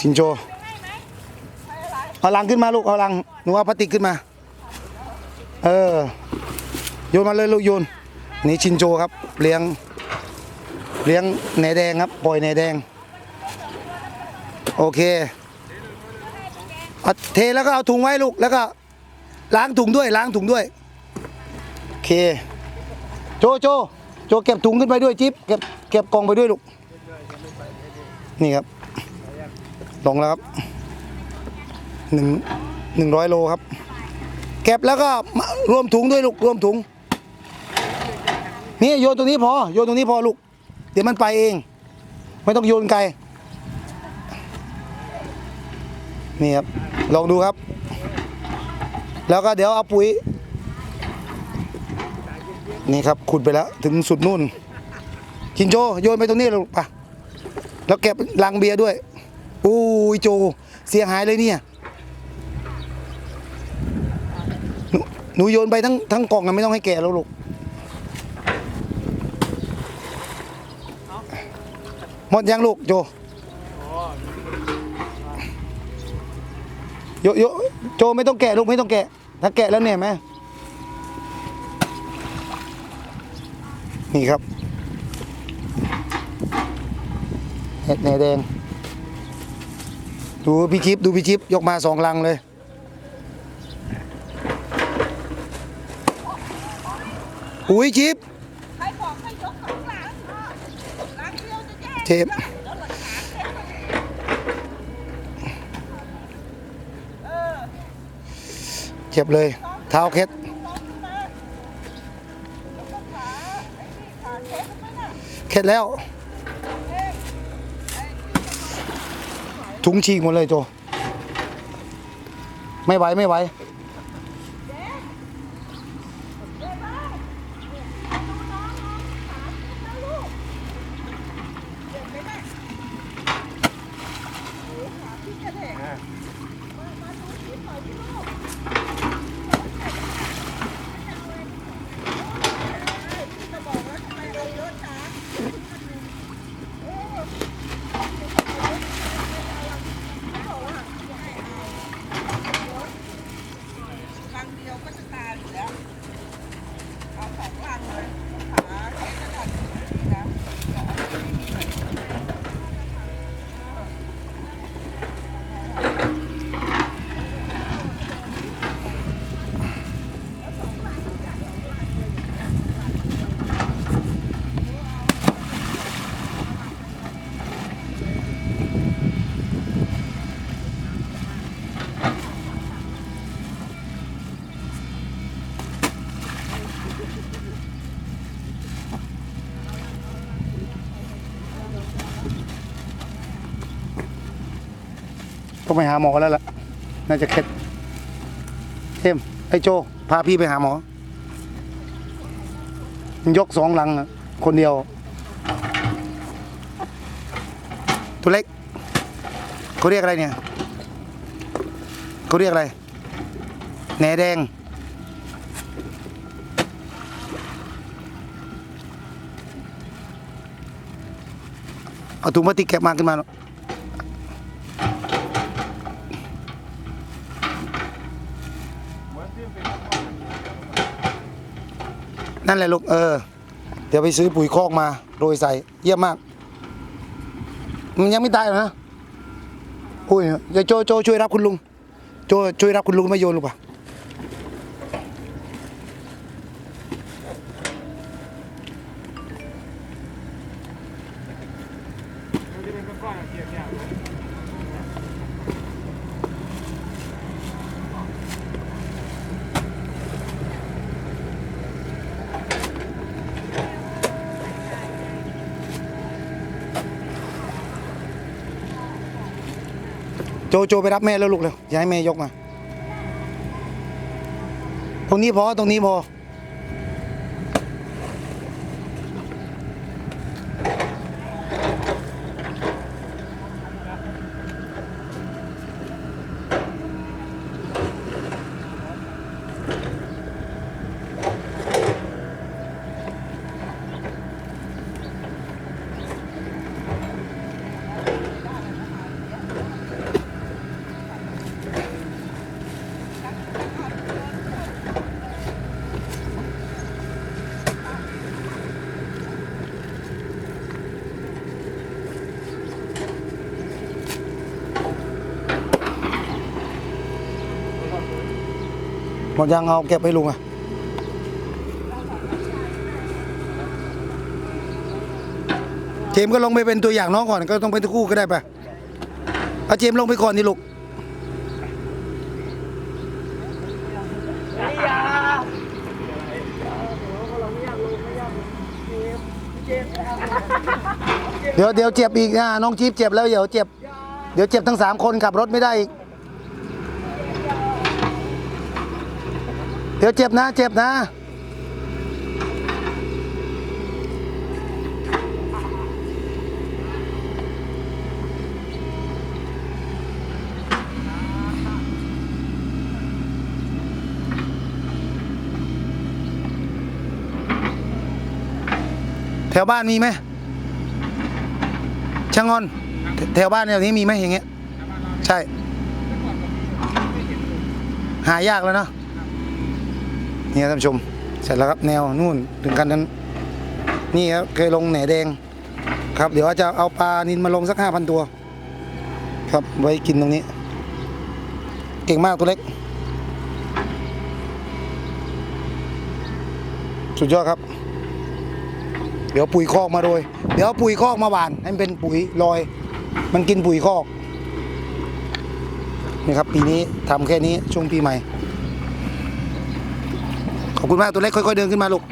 ชินโจเอาลังขึ้นมาลูกเอาลังหนูเอาพลาสติกขึ้นมา เออโยนมาเลยลูกโยนนี่ชินโจครับ เลี้ยง เลี้ยงแหนแดงครับปล่อยแหนแดง โอเคเอาเทแล้วก็เอาถุงไว้ลูกแล้วก็ ล้างถุงด้วยล้างถุงด้วยโอเค โจโจโจเก็บถุงขึ้นไปด้วยจิ๊บเก็บเก็บกองไปด้วยลูกนี่ครับ ลงแล้วครับหนึ่งหนึ่งร้อยโลครับ เก็บแล้วก็รวมถุงด้วยลูกรวมถุง นี่โยนตรงนี้พอโยนตรงนี้พอลูก เดี๋ยวมันไปเอง ไม่ต้องโยนไกล นี่ครับ ลองดูครับ แล้วก็เดี๋ยวเอาปุ๋ย นี่ครับขุดไปแล้วถึงสุดนู่นชินโจโยนไปตรงนี้เลยปะแล้วเก็บลังเบียร์ด้วย โอ้ยโจ เสียหายเลยเนี่ยหนูหนูโยนไปทั้งทั้งกล่องนะไม่ต้องให้แกะแล้วลูกหมดยังลูกโจโยโยโจไม่ต้องแกะลูกไม่ต้องแกะ ถ้าแกะแล้วเนี่ยไหมนี่ครับเห็ดแหนแดง ดูพี่ชิปดูพี่ชิปยกมาสองลังเลย อุ้ยชิปใครบอกให้ยกสองลังลังเดียวจะแย่เทปแล้วหลังขาเต็มเจ็บเลย เท้าเคล็ดต้องขึ้นมาแล้วก็ขาไอ้นี่ขาเช็ดเคล็ดแล้ว ถุงฉีกหมดเลยโจ ไม่ไหวไม่ไหว ยวก็จะตายอยู่แล้วเอาสองลังเลยขาเช็ดระดับนี้ ต้องไปหาหมอแล้วล่ะ น่าจะเคล็ดเอ็มไอ้โจ พาพี่ไปหาหมอ ยกสองลังคนเดียว ตัวเล็กเขาเรียกอะไรเนี่ยเขาเรียกอะไรแหนแดง เอาถุงพลาสติกแกะมาขึ้นมาเนอะ นั่นแหละลูกเออ เดี๋ยวไปซื้อปุ๋ยคอกมาโรยใส่เยี่ยมมาก มันยังไม่ตายหรอนะอุ้ยเดี๋ยวโจโจช่วยรับคุณลุง โจช่วยรับคุณลุงไม่โยนลูกป่ะ โจโจไปรับแม่แล้วลูกเร็วอย่าให้แม่ยกมา ตรงนี้พอตรงนี้พอ มดยังเอาเก็บให้ลุงอะเจมก็ลงไปเป็นตัวอย่างน้องก่อนก็ต้องเป็นตะคู่ก็ได้ปะเอาเจมลงไปก่อนดิลูกเดี๋ยวเดี๋ยวเจ็บอีกนะน้องจี๊บเจ็บแล้วเดี๋ยวเจ็บ เดี๋ยวเจ็บทั้งสามคนขับรถไม่ได้อีก เดี๋ยวเจ็บนะ เจ็บนะ แถวบ้านมีไหมช่างงอน แถวบ้านแถวนี้มีไหมอย่างเงี้ย ใช่ หายากแล้วเนาะ นี่ครับท่านผู้ชม เสร็จแล้วครับแนวนู่นถึงกันนั้น นี่ครับเคยลงแหนแดง ครับ เดี๋ยวจะเอาปลานินมาลงสักห้าพันตัว ครับไว้กินตรงนี้ เก่งมากตัวเล็ก สุดยอดครับ เดี๋ยวปุ๋ยคอกมาโดย เดี๋ยวปุ๋ยคอกมาหวาน ให้มันเป็นปุ๋ยลอย มันกินปุ๋ยคอกนี่ครับปีนี้ทำแค่นี้ช่วงปีใหม่ ขอบคุณมากตัวเล็กค่อยๆเดินขึ้นมาลูก